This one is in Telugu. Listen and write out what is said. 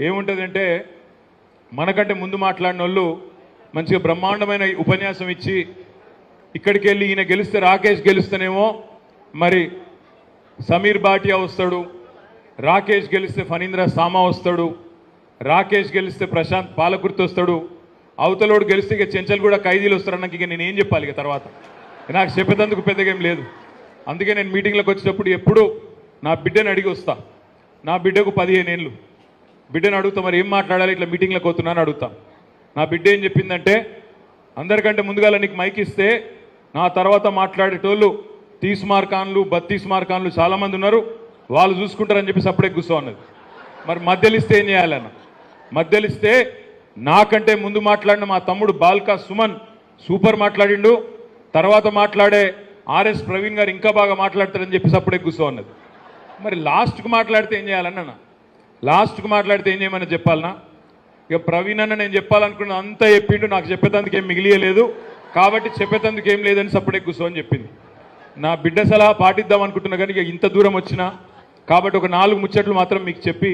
ఏముంటుందంటే మనకంటే ముందు మాట్లాడిన వాళ్ళు మంచిగా బ్రహ్మాండమైన ఉపన్యాసం ఇచ్చి ఇక్కడికి వెళ్ళి ఈయన గెలిస్తే రాకేష్ గెలుస్తేనేమో మరి సమీర్ భాటియా వస్తాడు రాకేష్ గెలిస్తే ఫణీంద్ర సామా వస్తాడు రాకేష్ గెలిస్తే ప్రశాంత్ పాలకుర్తి వస్తాడు అవతలోడు గెలిస్తే ఇక చెంచల్ కూడా ఖైదీలు వస్తారు నాకు ఇక నేను ఏం చెప్పాలి ఇక తర్వాత? నాకు చెప్పేందుకు పెద్దగా ఏం లేదు. అందుకే నేను మీటింగ్లకు వచ్చేటప్పుడు ఎప్పుడు నా బిడ్డని అడిగి వస్తా. నా బిడ్డకు పదిహేను ఏళ్ళు బిడ్డను అడుగుతా మరి ఏం మాట్లాడాలి? ఇట్లా మీటింగ్లకు వస్తున్నాను అడుగుతాం. నా బిడ్డ ఏం చెప్పిందంటే అందరికంటే ముందుగాల నీకు మైక్ ఇస్తే నా తర్వాత మాట్లాడేటోళ్ళు తీస్ మార్కాన్లు బత్తీస్ మార్కాన్లు చాలామంది ఉన్నారు. వాళ్ళు చూసుకుంటారని చెప్పేసి అప్పుడే కూర్చో అన్నది మరి మధ్యలిస్తే ఏం చేయాలన్న మధ్యలిస్తే నాకంటే ముందు మాట్లాడిన మా తమ్ముడు బాల్కా సుమన్ సూపర్ మాట్లాడిండు. తర్వాత మాట్లాడే ఆర్ఎస్ ప్రవీణ్ గారు ఇంకా బాగా మాట్లాడతారని చెప్పేసి అప్పుడే కూర్చో అన్నది మరి లాస్ట్కు మాట్లాడితే ఏం చేయాలన్న లాస్ట్కు మాట్లాడితే ఏం చేయమని చెప్పాలనా? ఇక ప్రవీణ్ అన్న నేను చెప్పాలనుకున్న అంతా చెప్పిండు నాకు చెప్పేటందుకేం ఏం మిగిలియలేదు. కాబట్టి చెప్పేటందుకు ఏం లేదని సప్పుడే కూర్చోని చెప్పింది. నా బిడ్డ సలహా పాటిద్దాం అనుకుంటున్నా కానీ ఇక ఇంత దూరం వచ్చినా కాబట్టి ఒక నాలుగు ముచ్చట్లు మాత్రం మీకు చెప్పి